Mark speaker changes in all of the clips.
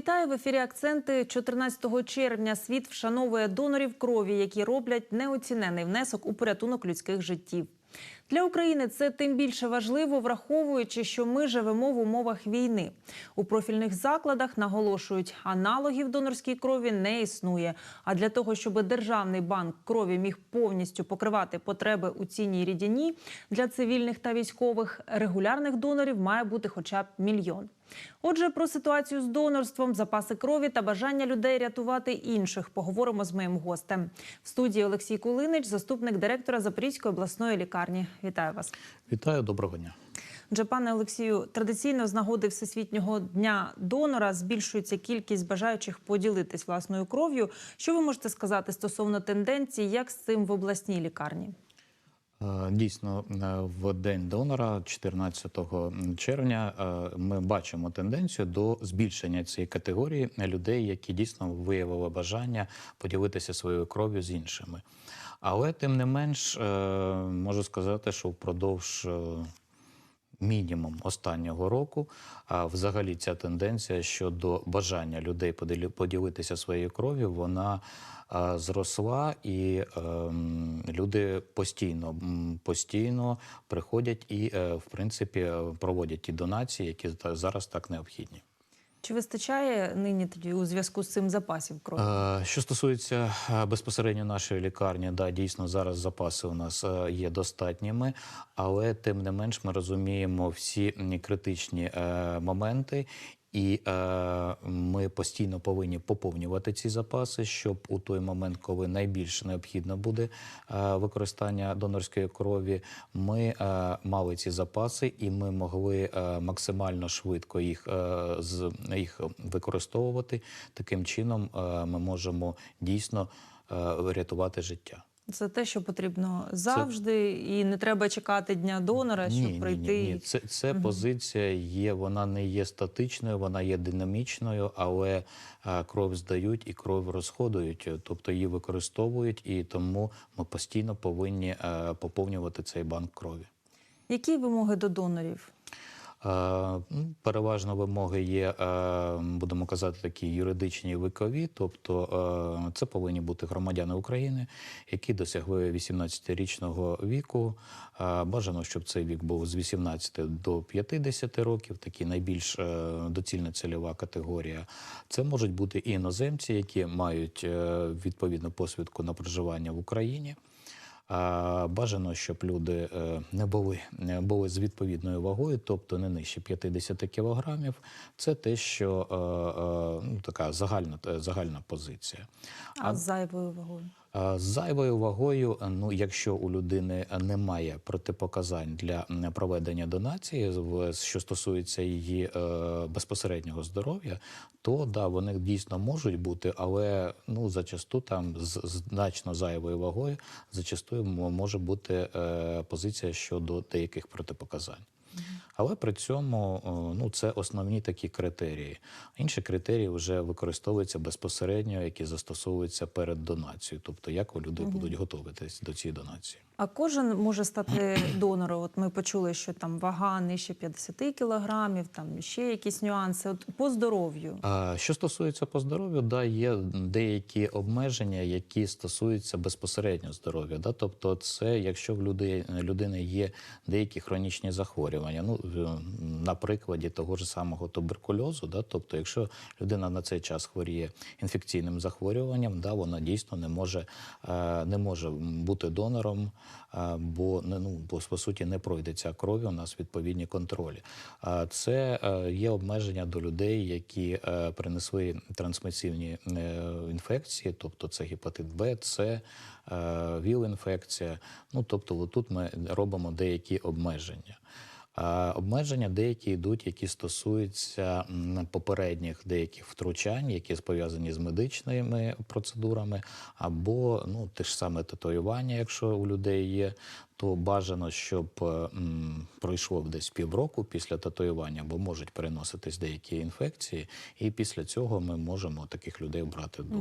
Speaker 1: Вітаю в ефірі Акценти 14 червня. Світ вшановує донорів крові, які роблять неоцінений внесок у порятунок людських життів. Для України це тим більше важливо, враховуючи, що ми живемо в умовах війни. У профільних закладах наголошують, аналогів донорській крові не існує. А для того, щоб державний банк крові міг повністю покривати потреби у цінній рідині для цивільних та військових, регулярних донорів має бути хоча б мільйон. Отже, про ситуацію з донорством, запаси крові та бажання людей рятувати інших поговоримо з моїм гостем. В студії Олексій Кулинич, заступник директора Запорізької обласної лікарні. Вітаю вас.
Speaker 2: Вітаю, доброго дня.
Speaker 1: Отже, пане Олексію, традиційно з нагоди Всесвітнього дня донора збільшується кількість бажаючих поділитись власною кров'ю. Що ви можете сказати стосовно тенденцій, як з цим в обласній лікарні?
Speaker 2: Е, Дійсно, е, в день донора, 14 червня, е, ми бачимо тенденцію до збільшення цієї категорії людей, які дійсно виявили бажання поділитися своєю кров'ю з іншими. Але тим не менш, можу сказати, що впродовж мінімум останнього року, а взагалі ця тенденція щодо бажання людей поділитися своєю кров'ю, вона зросла, і ем, люди постійно, постійно приходять і, е, в принципі, е, проводять ті донації, які зараз так необхідні.
Speaker 1: Чи вистачає нині тоді у зв'язку з цим запасів крові?
Speaker 2: Е, Що стосується е, безпосередньо нашої лікарні, да, дійсно зараз запаси у нас е, є достатніми, але тим не менш ми розуміємо всі критичні е, моменти. І е, ми постійно повинні поповнювати ці запаси, щоб у той момент, коли найбільш необхідно буде е, використання донорської крові, ми е, мали ці запаси, і ми могли е, максимально швидко їх, е, з, їх використовувати. Таким чином е, ми можемо дійсно е, рятувати життя.
Speaker 1: Це те, що потрібно завжди, і не треба чекати дня донора, щоб прийти.
Speaker 2: Ні, ні. Це, це позиція є, вона не є статичною, вона є динамічною, але е, кров здають і кров розходують, тобто її використовують, і тому ми постійно повинні е, поповнювати цей банк крові.
Speaker 1: Які вимоги до донорів?
Speaker 2: Е, Переважно вимоги є, е, будемо казати, такі юридичні вікові, тобто е, це повинні бути громадяни України, які досягли 18-річного віку. Бажано, щоб цей вік був з 18 до 50 років, такі найбільш доцільна цільова категорія. Це можуть бути і іноземці, які мають відповідну посвідку на проживання в Україні. А Бажано, щоб люди е, не були, не були з відповідною вагою, тобто не нижче 50 кілограмів. Це те, що е, е, ну, така загальна, загальна позиція.
Speaker 1: А, з зайвою вагою?
Speaker 2: З зайвою вагою, ну якщо у людини немає протипоказань для проведення донації, що стосується її е, безпосереднього здоров'я, то да, вони дійсно можуть бути, але ну зачасту там з значно зайвою вагою, зачасту може бути е, позиція щодо деяких протипоказань. Але при цьому ну, це основні такі критерії. Інші критерії вже використовуються безпосередньо, які застосовуються перед донацією, тобто як у людей будуть готуватись до цієї донації.
Speaker 1: А кожен може стати донором. От ми почули, що там вага нижче 50 кілограмів, там ще якісь нюанси. От по здоров'ю.
Speaker 2: А що стосується по здоров'ю, да, є деякі обмеження, які стосуються безпосередньо здоров'я. Да? Тобто, це якщо в людей, людини є деякі хронічні захворювання, ну е, на прикладі того ж самого туберкульозу, да? тобто, якщо людина на цей час хворіє інфекційним захворюванням, да, вона дійсно не може, е, не може бути донором, е, бо ну по суті не пройде ця кров, у нас відповідні контролі. Це є обмеження до людей, які принесли трансмісивні інфекції, тобто це гепатит Б, С, ВІЛ-інфекція. Ну тобто, тут ми робимо деякі обмеження. А Обмеження деякі йдуть, які стосуються попередніх деяких втручань, які пов'язані з медичними процедурами, або ну те ж саме татуювання, якщо у людей є, то бажано, щоб е, м, пройшло десь півроку після татуювання, бо можуть переноситись деякі інфекції, і після цього ми можемо таких людей брати до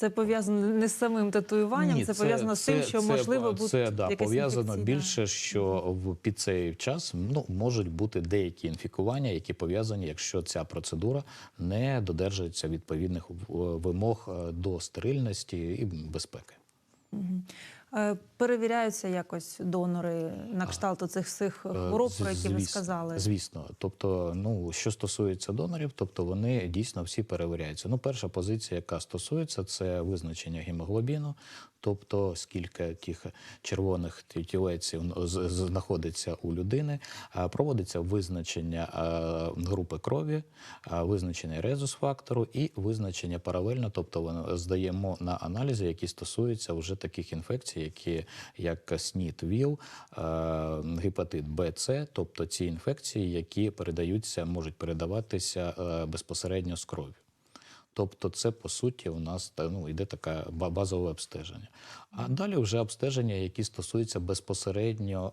Speaker 1: Це пов'язано не з самим татуюванням,
Speaker 2: Ні,
Speaker 1: це, пов'язано з тим, що
Speaker 2: це,
Speaker 1: можливо буде
Speaker 2: це да, пов'язано більше, що в під цей час ну можуть бути деякі інфікування, які пов'язані, якщо ця процедура не додержується відповідних вимог е, до стерильності і безпеки.
Speaker 1: Е, Перевіряються якось донори на кшталт цих всіх хвороб, про які ви сказали.
Speaker 2: Звісно, тобто, ну що стосується донорів, тобто вони дійсно всі перевіряються. Ну, перша позиція, яка стосується, це визначення гемоглобіну, тобто скільки тих червоних ті- тілець з- з- знаходиться у людини. Проводиться визначення групи крові, визначення резус фактору і визначення паралельно, тобто здаємо на аналізи, які стосуються вже таких інфекцій, які як СНІД, ВІЛ, гепатит Б, С, тобто ці інфекції, які передаються, можуть передаватися е, безпосередньо з крові. Тобто, це по суті у нас ну, йде таке базове обстеження. А далі вже обстеження, які стосуються безпосередньо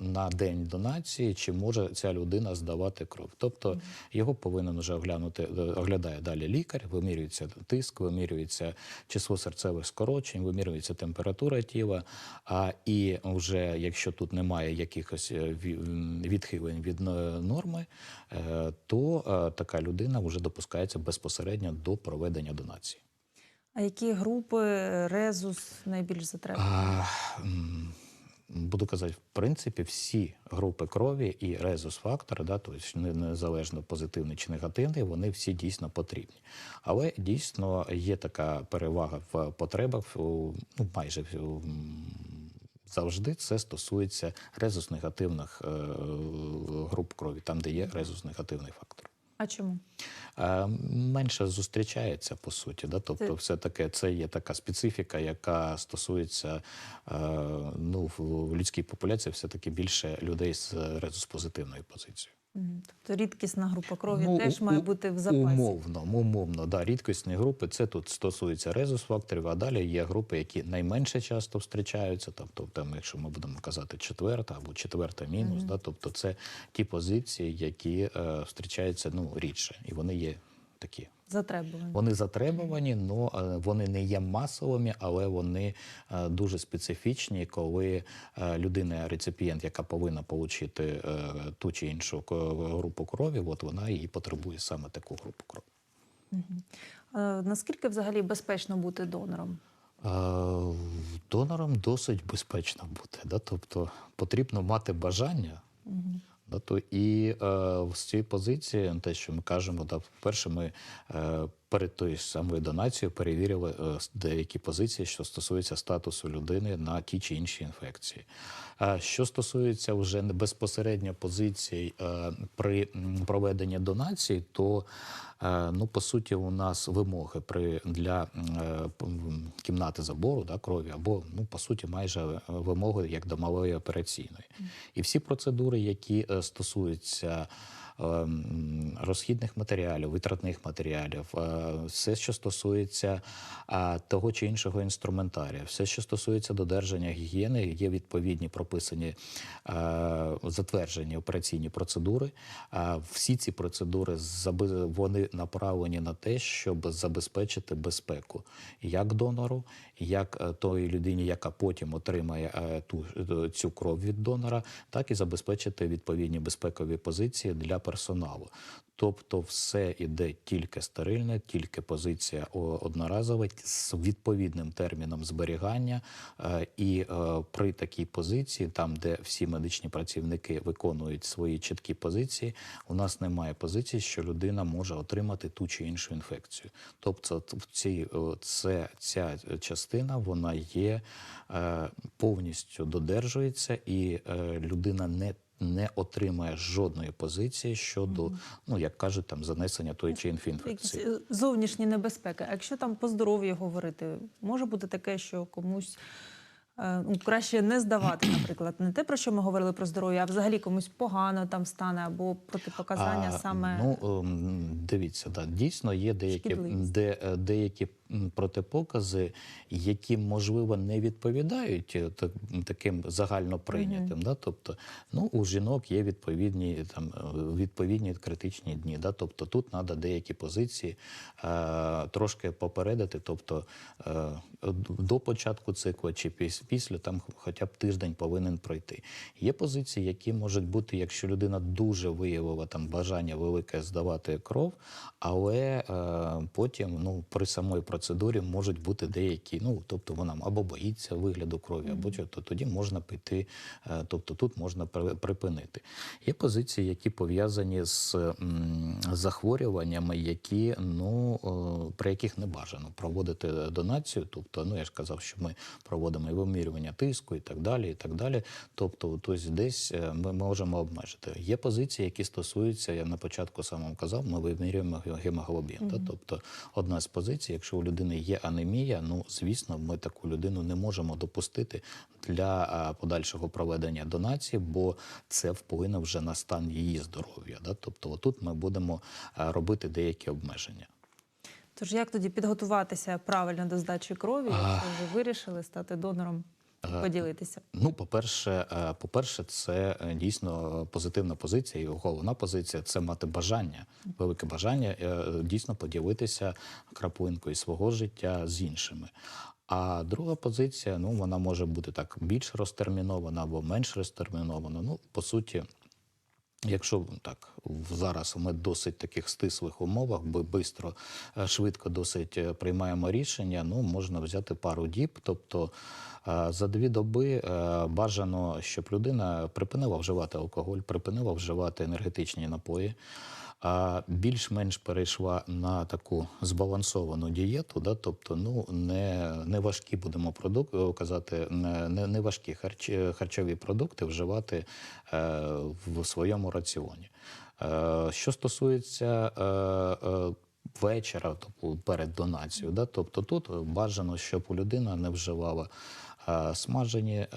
Speaker 2: на день донації, чи може ця людина здавати кров. Тобто його повинен вже оглянути, е, оглядає далі лікар, вимірюється тиск, вимірюється число серцевих скорочень, вимірюється температура тіла. А і вже якщо тут немає якихось е, відхилень від е, норми, то така людина вже допускається безпосередньо до проведення донації.
Speaker 1: А які групи резус найбільш затребувані?
Speaker 2: Буду казати, в принципі, всі групи крові і резус-фактори, да, тобто незалежно позитивний чи негативний, вони всі дійсно потрібні. Але дійсно є така перевага в потребах, ну, майже завжди це стосується резус-негативних е, груп крові, там, де є резус-негативний фактор.
Speaker 1: А чому?
Speaker 2: Е, Менше зустрічається по суті, да? тобто,
Speaker 1: Це-
Speaker 2: все таке це є така специфіка, яка стосується е, ну, в людській популяції, все таки більше людей з резус-позитивною позицією.
Speaker 1: Тобто рідкісна група крові
Speaker 2: Ну,
Speaker 1: теж
Speaker 2: у-
Speaker 1: має бути в запасі.
Speaker 2: Умовно, умовно, да, рідкісні групи. Це тут стосується резус-факторів, а далі є групи, які найменше часто зустрічаються. Тобто, там, якщо ми будемо казати четверта або четверта мінус, да, тобто це ті позиції, які е, зустрічаються ну, рідше, і вони є такі.
Speaker 1: Затребувані.
Speaker 2: Вони затребувані, але вони не є масовими, але вони е, дуже специфічні, коли е, людина, реципієнт, яка повинна отримати е, ту чи іншу групу крові, от вона і потребує саме таку групу крові.
Speaker 1: Е, Наскільки взагалі безпечно бути донором?
Speaker 2: Донором досить безпечно бути. Да? Тобто потрібно мати бажання. Да, і е, з цієї позиції, те, що ми кажемо, да, перше, ми е, перед тою самою донацією перевірили е, деякі позиції, що стосуються статусу людини на ті чи інші інфекції. Що стосується вже безпосередньо позицій е, при проведенні донації, то е, ну, по суті у нас вимоги при для кімнати забору да, крові, або ну, по суті, майже вимоги як до малої операційної. І всі процедури, які стосуються розхідних матеріалів, витратних матеріалів, е, все, що стосується того чи іншого інструментарія, все, що стосується додержання гігієни, є відповідні прописані е, затверджені операційні процедури. Всі ці процедури вони направлені на те, щоб забезпечити безпеку як донору, як е, тої людині, яка потім отримає е, ту е, цю кров від донора, так і забезпечити відповідні безпекові позиції для персоналу. Тобто, все іде тільки стерильне, тільки позиція одноразова з відповідним терміном зберігання. І при такій позиції, там де всі медичні працівники виконують свої чіткі позиції, у нас немає позиції, що людина може отримати ту чи іншу інфекцію. Тобто, в цій це ця частина вона є е, повністю додержується, і е, людина не не отримає жодної позиції щодо, ну як кажуть, там занесення тої чи іншої інфекції.
Speaker 1: е, зовнішні небезпеки. А якщо там по здоров'ю говорити, може бути таке, що комусь е, ну, краще не здавати, наприклад, не те, про що ми говорили про здоров'я, а взагалі комусь погано там стане або протипоказання
Speaker 2: А,
Speaker 1: саме.
Speaker 2: Ну ем, дивіться, да, дійсно є деякі, де, деякі протипокази, які можливо не відповідають е, так- таким загально прийнятим. Да? Тобто, ну у жінок є відповідні там е, відповідні критичні дні. Да? Тобто тут треба деякі позиції е, трошки попередити, тобто е, до початку цикла чи після там хоча б тиждень повинен пройти. Є позиції, які можуть бути, якщо людина дуже виявила там бажання велике здавати кров, але е, потім ну при самої процедурі можуть бути деякі, ну тобто вона або боїться вигляду крові, або що, то тоді можна піти, е, тобто тут можна припинити. Є позиції, які пов'язані з захворюваннями, які ну при яких не бажано проводити донацію. Тобто, ну я ж казав, що ми проводимо і вимірювання тиску і так далі. і так далі. Тобто, ось десь е, ми можемо обмежити. Є позиції, які стосуються, я на початку сам вам казав, ми вимірюємо ге- гемоглобін. да? Тобто, одна з позицій, якщо у людини є анемія, ну звісно, ми таку людину не можемо допустити для подальшого проведення донації, бо це вплине вже на стан її здоров'я. Да? Тобто, отут ми будемо робити деякі обмеження.
Speaker 1: Тож як тоді підготуватися правильно до здачі крові, якщо вже вирішили стати донором, поділитися?
Speaker 2: Ну, по-перше, е, по-перше, це е, дійсно позитивна позиція, і головна позиція це мати бажання, велике бажання е, дійсно поділитися краплинкою свого життя з іншими. А друга позиція, ну вона може бути так більш розтермінована або менш розтермінована. Ну, по суті, Якщо так зараз ми досить таких стислих умовах, бо бистро, е, швидко досить е, приймаємо рішення, ну можна взяти пару діб. Тобто е, за дві доби бажано, щоб людина припинила вживати алкоголь, припинила вживати енергетичні напої. А більш-менш перейшла на таку збалансовану дієту, да, тобто ну не, не важкі будемо продукти казати, не, не важкі харч, харчові продукти вживати е, в своєму раціоні. Е, що стосується е, е, вечора, тобто перед донацією, да, тобто тут бажано, щоб людина не вживала смажені е,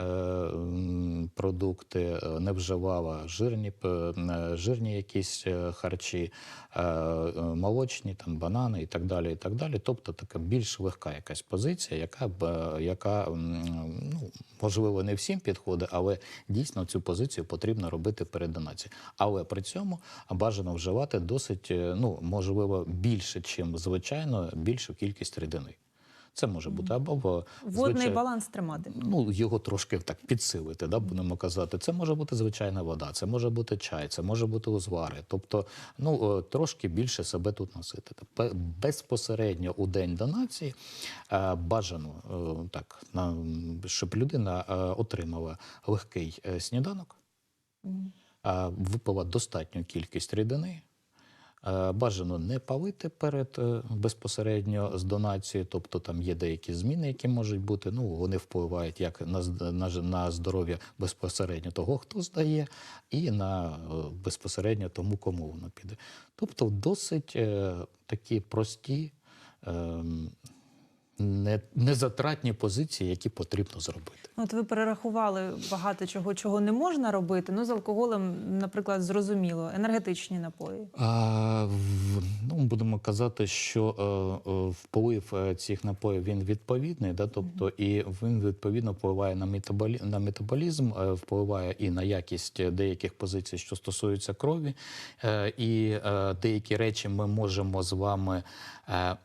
Speaker 2: продукти, е, не вживала жирні, е, жирні якісь е, харчі, е, е, молочні, там, банани і так далі. І так далі. Тобто така більш легка якась позиція, яка, е, яка ну, можливо, не всім підходить, але дійсно цю позицію потрібно робити перед донацією. Але при цьому бажано вживати досить, е, ну, можливо, більше, чим звичайно, більшу кількість рідини. Це може бути або
Speaker 1: Водний
Speaker 2: звичай-
Speaker 1: баланс тримати.
Speaker 2: ну, його трошки так підсилити, да, будемо казати. Це може бути звичайна вода, це може бути чай, це може бути узвари. Тобто, ну е, трошки більше себе тут носити. Безпосередньо у день донації е, бажано е, так, щоб людина отримала легкий сніданок, випила достатню кількість рідини. Е, Бажано не палити перед е, безпосередньо з донацією, тобто там є деякі зміни, які можуть бути. Ну вони впливають як на, на, на здоров'я безпосередньо того, хто здає, і на е, безпосередньо тому, кому воно піде. Тобто, досить е, такі прості. не, незатратні позиції, які потрібно зробити.
Speaker 1: От ви перерахували багато чого, чого не можна робити. Ну, з алкоголем, наприклад, зрозуміло, енергетичні напої.
Speaker 2: А, в- ну, будемо казати, що е, е, вплив е, цих напоїв він відповідний, да, тобто і він відповідно впливає на метаболі, на метаболізм, е, впливає і на якість деяких позицій, що стосуються крові. Е, і е, деякі речі ми можемо з вами. Е,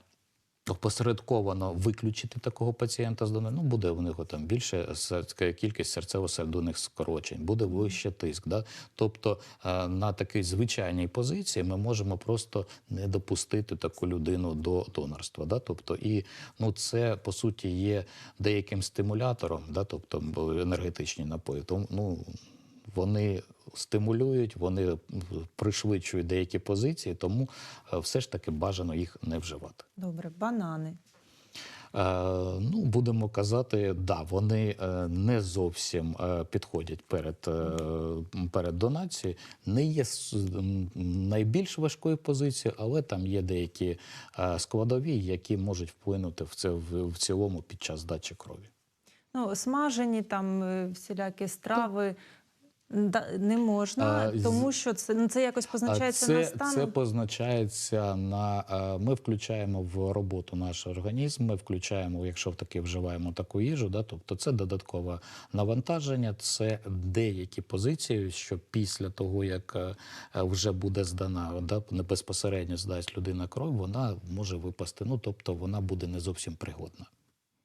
Speaker 2: Опосередковано виключити такого пацієнта з донором, ну буде у нього там більше кількість серцево-сердонних скорочень, буде вище тиск. Да? Тобто е, на такій звичайній позиції ми можемо просто не допустити таку людину до донорства. Да? Тобто, і ну це по суті є деяким стимулятором, да? тобто енергетичні напої. Тому ну вони стимулюють, вони пришвидшують деякі позиції, тому е, все ж таки бажано їх не вживати.
Speaker 1: Добре, банани.
Speaker 2: Е, ну, будемо казати, да, вони е, не зовсім е, підходять перед, е, перед донацією. Не є найбільш важкою позицією, але там є деякі е, складові, які можуть вплинути в це в, цілому під час здачі крові.
Speaker 1: Ну, смажені там е, всілякі страви. Да, не можна,
Speaker 2: А,
Speaker 1: тому що це, ну, це якось позначається
Speaker 2: це,
Speaker 1: на стан.
Speaker 2: це позначається на ми включаємо в роботу наш організм. Ми включаємо, якщо таки вживаємо таку їжу, да, тобто це додаткове навантаження, це деякі позиції, що після того як е, вже буде здана, да, не безпосередньо здасть людина кров, вона може випасти. Ну тобто вона буде не зовсім пригодна.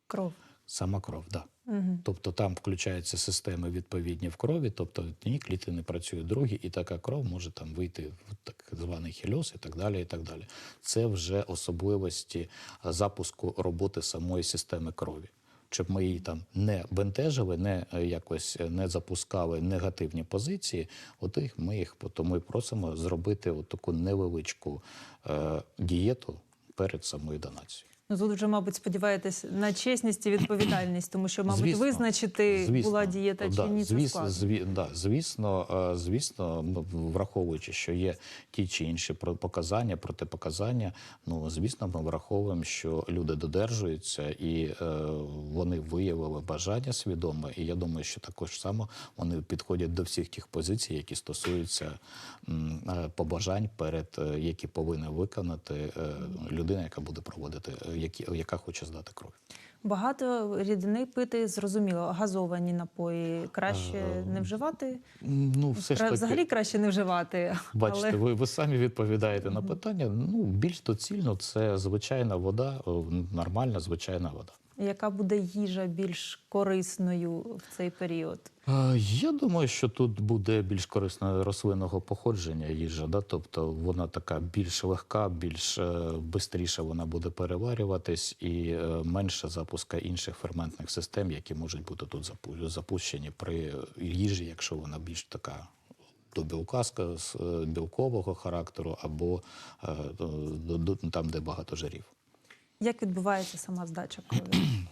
Speaker 1: Кров.
Speaker 2: Сама кров, да.
Speaker 1: Угу.
Speaker 2: Тобто там включаються системи відповідні в крові, тобто одні клітини працюють другі, і така кров може там вийти в так званий хільоз і так далі. і так далі. Це вже особливості е, запуску роботи самої системи крові. Щоб ми її там не бентежили, не е, якось е, не запускали негативні позиції, от їх ми їх тому і просимо зробити от таку невеличку е, дієту перед самою донацією.
Speaker 1: Ну тут вже, мабуть, сподіваєтесь на чесність і відповідальність, тому що, мабуть,
Speaker 2: Звісно.
Speaker 1: визначити
Speaker 2: Звісно.
Speaker 1: була дієта чи ні, це
Speaker 2: звісно, зві, да, звісно, е, звісно, ну, враховуючи, що є ті чи інші показання, протипоказання. Ну звісно, ми враховуємо, що люди додержуються і е, вони виявили бажання свідоме. І я думаю, що також само вони підходять до всіх тих позицій, які стосуються м, е, побажань, перед е, які повинна виконати е, людина, яка буде проводити, які, яка хоче здати кров.
Speaker 1: Багато рідини пити зрозуміло. Газовані напої краще
Speaker 2: Е,
Speaker 1: не вживати.
Speaker 2: Ну, все ж таки,
Speaker 1: Взагалі краще не вживати.
Speaker 2: Бачите,
Speaker 1: але...
Speaker 2: ви, ви самі відповідаєте на питання. Ну, більш доцільно це звичайна вода, нормальна звичайна вода.
Speaker 1: Яка буде їжа більш корисною в цей період?
Speaker 2: Е, Я думаю, що тут буде більш корисна рослинного походження їжа, да? тобто вона така більш легка, більш е, бистріше вона буде переварюватись і е, менше запуска інших ферментних систем, які можуть бути тут запу- запущені при їжі, якщо вона більш така. До білка з е, білкового характеру або е, до- там, де багато жирів.
Speaker 1: Як відбувається сама здача крові?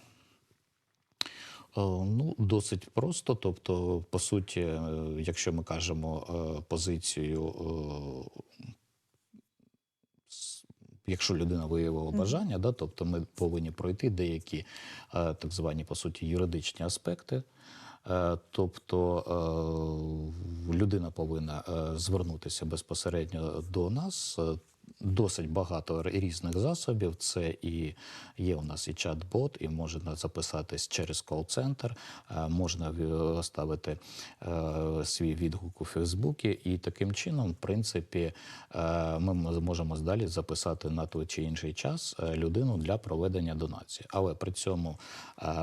Speaker 2: Е, Ну, досить просто. Тобто, по суті, е, якщо ми кажемо е, позицію, якщо людина виявила бажання, да, тобто ми повинні пройти деякі так звані по суті юридичні аспекти. Тобто людина повинна звернутися безпосередньо до нас. Досить багато різних засобів. Це і є у нас і чат-бот, і можна записатись через кол-центр, е, можна оставити е, свій відгук у Фейсбуці, і таким чином, в принципі, е, ми можемо далі записати на той чи інший час людину для проведення донації. Але при цьому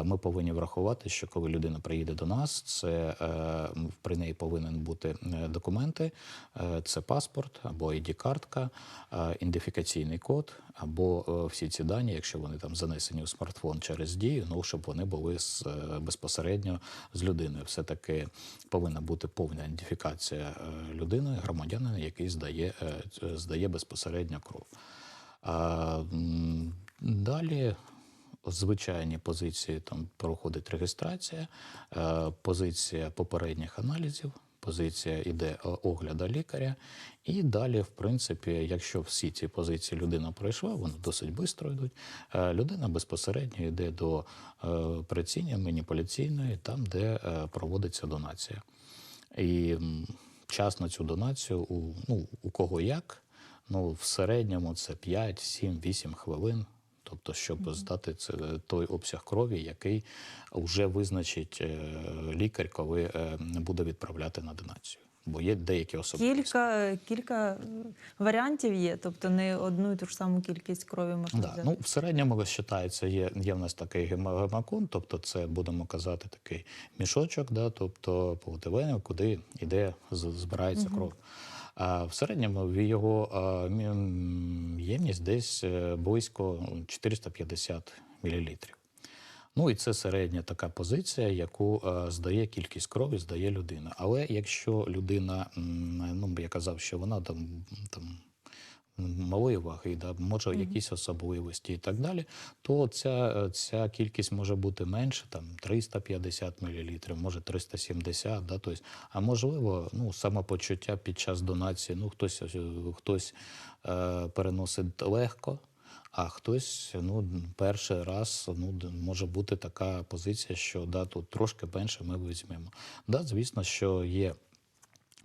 Speaker 2: ми повинні врахувати, що коли людина приїде до нас, це при неї повинен бути документи, це паспорт або ID-картка, е, ідентифікаційний код, або е, всі ці дані, якщо вони там занесені у смартфон через дію, ну щоб вони були з, е, безпосередньо з людиною. Все таки повинна бути повна ідентифікація е, людини, громадянина, який здає, е, здає безпосередньо кров. А, далі звичайні позиції там проходить реєстрація, е, позиція попередніх аналізів, позиція іде е, огляда лікаря. І далі, в принципі, якщо всі ці позиції людина пройшла, вони досить швидко йдуть. е, Людина безпосередньо йде до е, операційної маніпуляційної, там, де е, проводиться донація. І час на цю донацію у, ну, у кого як. Ну, в середньому це 5, 7, 8 хвилин. Тобто, щоб здати це, той обсяг крові, який вже визначить е, лікар, коли е, буде відправляти на донацію. Бо є деякі особливості.
Speaker 1: Кілька, кілька е, варіантів є, тобто не одну і ту ж саму кількість крові можна
Speaker 2: Да.
Speaker 1: взяти.
Speaker 2: Ну, в середньому вважається, є, є в нас такий гема- гемакон, тобто це, будемо казати, такий мішочок, да, тобто полотивеня, куди йде, збирається кров. А в середньому в його ємність десь е, близько 450 мл. Ну і це середня така позиція, яку е, здає кількість крові, здає людина. Але якщо людина, ну я казав, що вона там, там малої ваги, да, може якісь особливості і так далі, то ця, ця кількість може бути менше, там 350 мл, може 370, да, тобто, а можливо, ну, самопочуття під час донації, ну, хтось, е, хтось е, переносить легко, а хтось ну, перший раз ну, може бути така позиція, що да, тут трошки менше ми візьмемо. Да, звісно, що є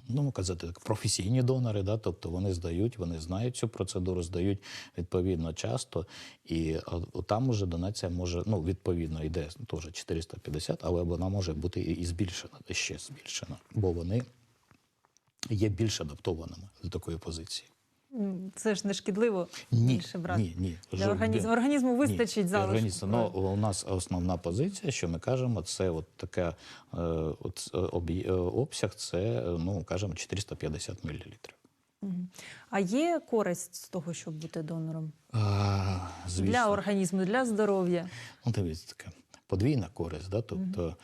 Speaker 2: ну казати так, професійні донори, да, тобто вони здають, вони знають цю процедуру, здають відповідно часто, і там уже донація може, ну відповідно йде теж 450, але вона може бути і, збільшена, ще збільшена, бо вони є більш адаптованими до такої позиції.
Speaker 1: Це ж не шкідливо
Speaker 2: Ні,
Speaker 1: більше брати.
Speaker 2: ні, ні.
Speaker 1: Для організму. Організму вистачить
Speaker 2: Ні,
Speaker 1: залишку.
Speaker 2: організму. Ну, у нас основна позиція, що ми кажемо, це от така е, от, е, е, обсяг, це ну кажемо 450 мл.
Speaker 1: А є користь з того, щоб бути донором?
Speaker 2: А, звісно.
Speaker 1: Для організму, для здоров'я.
Speaker 2: Ну, дивіться, така подвійна користь. Да? Тобто, е,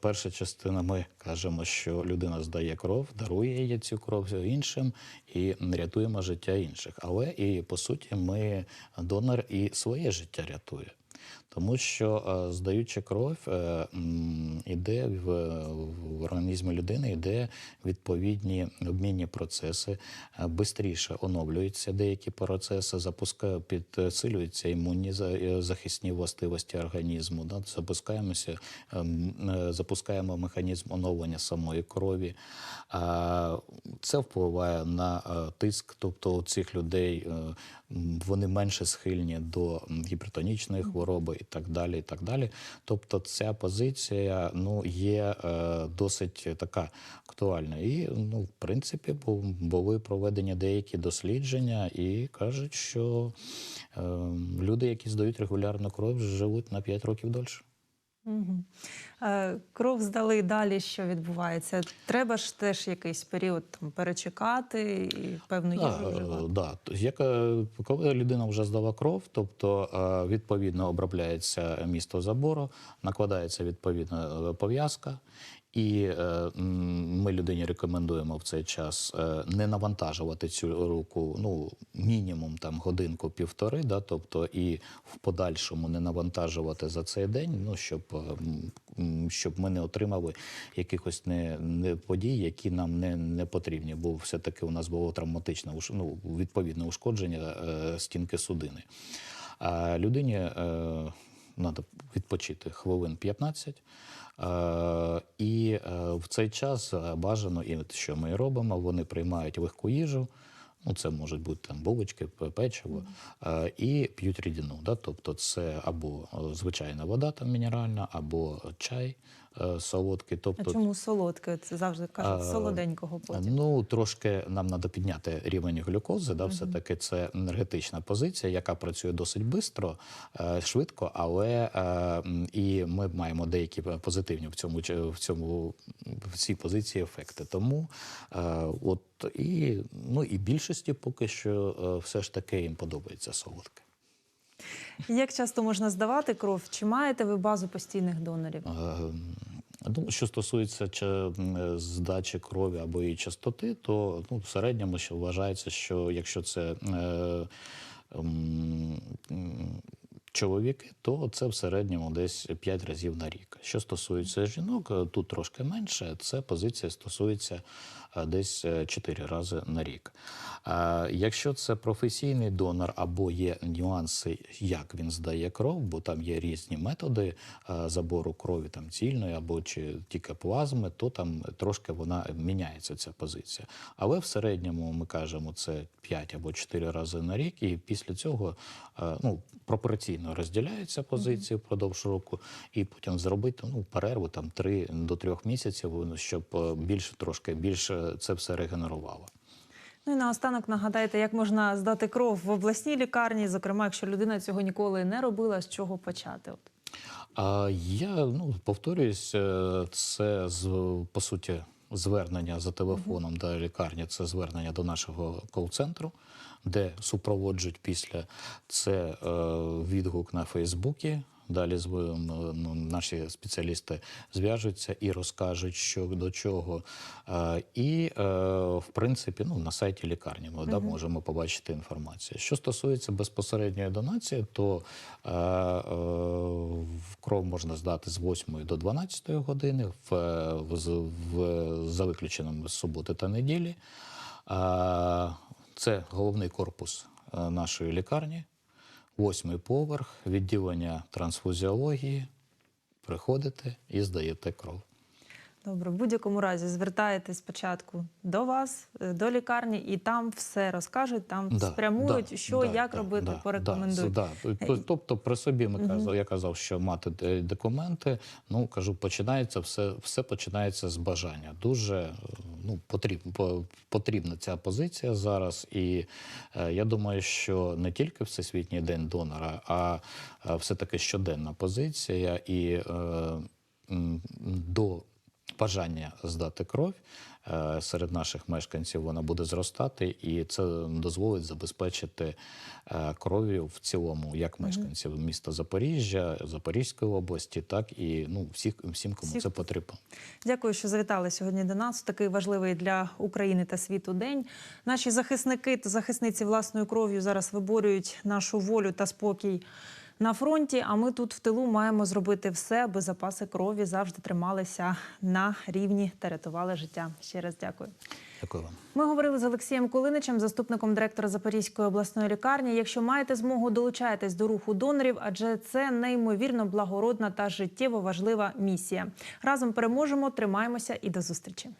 Speaker 2: перша частина ми кажемо, що людина здає кров, дарує її цю кров іншим і рятуємо життя інших. Але і по суті, ми донор і своє життя рятує. Тому що е, здаючи кров, е, іде в, в організмі людини йде відповідні обмінні процеси, швидше оновлюються деякі процеси, запускає, підсилюються імунні е, захисні властивості організму. Да? Запускаємося, ем, е, запускаємо механізм оновлення самої крові. Це впливає на е, тиск, тобто у цих людей е, вони менше схильні до гіпертонічної хвороби і так далі. І так далі. Тобто ця позиція ну, є е, досить така актуальна. І, ну, в принципі, бу- були проведені деякі дослідження і кажуть, що е, люди, які здають регулярну кров, живуть на 5 років дольше.
Speaker 1: Угу. Е, кров здали далі, що відбувається? Треба ж теж якийсь період там, перечекати і певну їжу
Speaker 2: Да, е, да. Е, коли людина вже здала кров, тобто е, відповідно обробляється місто забору, накладається відповідна пов'язка, і е, ми людині рекомендуємо в цей час е, не навантажувати цю руку ну, мінімум там годинку півтори, да, тобто і в подальшому не навантажувати за цей день, ну щоб, е, щоб ми не отримали якихось не, не подій, які нам не, не потрібні, бо все-таки у нас було травматичне ну, відповідне ушкодження е, стінки судини. А людині е, треба відпочити хвилин 15. Е, і е, в цей час е, бажано, і що ми робимо, вони приймають легку їжу. Ну, це можуть бути там булочки, печиво, е, і п'ють рідину. Да? Тобто це або звичайна вода там мінеральна, або чай е, солодкий.
Speaker 1: А
Speaker 2: Тобто,
Speaker 1: чому солодке? Це завжди кажуть, солоденького потім.
Speaker 2: Ну, трошки нам треба підняти рівень глюкози. Да, все-таки це енергетична позиція, яка працює досить швидко, швидко, але е, і ми маємо деякі позитивні в цьому в цьому в цій позиції ефекти. Тому е, от і ну і більшості поки що е, все ж таки їм подобається солодке.
Speaker 1: Як часто можна здавати кров? Чи маєте ви базу постійних донорів?
Speaker 2: Е, що стосується чи, здачі крові або її частоти, то ну, в середньому ще вважається, що якщо це е, м, чоловіки, то це в середньому десь 5 разів на рік. Що стосується жінок, е, тут трошки менше. Це позиція стосується е, десь 4 рази на рік. Якщо це професійний донор або є нюанси, як він здає кров, бо там є різні методи е, забору крові, там цільної або чи тільки плазми, то там трошки вона міняється ця позиція. Але в середньому ми кажемо це 5 або 4 рази на рік, і після цього е, ну, пропорційно розділяються позиції впродовж року, і потім зробити ну, перерву там 3 до 3 місяців, ну, щоб е, більше трошки більше це все регенерувало.
Speaker 1: Ну і наостанок нагадайте, як можна здати кров в обласній лікарні, зокрема, якщо людина цього ніколи не робила, з чого почати? От.
Speaker 2: А я ну повторююсь, е, це з по суті звернення за телефоном до лікарні. Це звернення до нашого кол-центру, де супроводжують після це е, відгук на Фейсбуці. Далі з ну, наші спеціалісти зв'яжуться і розкажуть, що до чого. Е, І, е, в принципі, ну, на сайті лікарні ми да, можемо побачити інформацію. Що стосується безпосередньої донації, то е, е, в кров можна здати з 8 до 12 години, в, в, в, за виключенням з суботи та неділі. Е, Це головний корпус е, нашої лікарні. Восьмий поверх, відділення трансфузіології. Приходите і здаєте кров.
Speaker 1: Добре, в будь-якому разі звертаєтесь спочатку до вас, е, до лікарні, і там все розкажуть, там
Speaker 2: Да,
Speaker 1: спрямують,
Speaker 2: да,
Speaker 1: що
Speaker 2: да,
Speaker 1: як
Speaker 2: да,
Speaker 1: робити,
Speaker 2: да,
Speaker 1: порекомендують.
Speaker 2: Да, да. Тобто при собі ми казав, я казав, що мати е, документи, ну кажу, починається все, все починається з бажання. Дуже е, ну, потрібна, потрібна ця позиція зараз. І е, я думаю, що не тільки Всесвітній день донора, а е, все-таки щоденна позиція і е, до бажання здати кров е, серед наших мешканців вона буде зростати, і це дозволить забезпечити е, кров'ю в цілому, як мешканців міста Запоріжжя, Запорізької області, так і ну всіх всім, кому
Speaker 1: Всіх.
Speaker 2: це потрібно.
Speaker 1: Дякую, що завітали сьогодні до нас. Такий важливий для України та світу день. Наші захисники та захисниці власною кров'ю зараз виборюють нашу волю та спокій на фронті. А ми тут в тилу маємо зробити все, аби запаси крові завжди трималися на рівні та рятували життя. Ще раз дякую.
Speaker 2: Дякую вам.
Speaker 1: Ми говорили з Олексієм Кулиничем, заступником директора Запорізької обласної лікарні. Якщо маєте змогу, долучайтесь до руху донорів, адже це неймовірно благородна та життєво важлива місія. Разом переможемо, тримаємося і до зустрічі.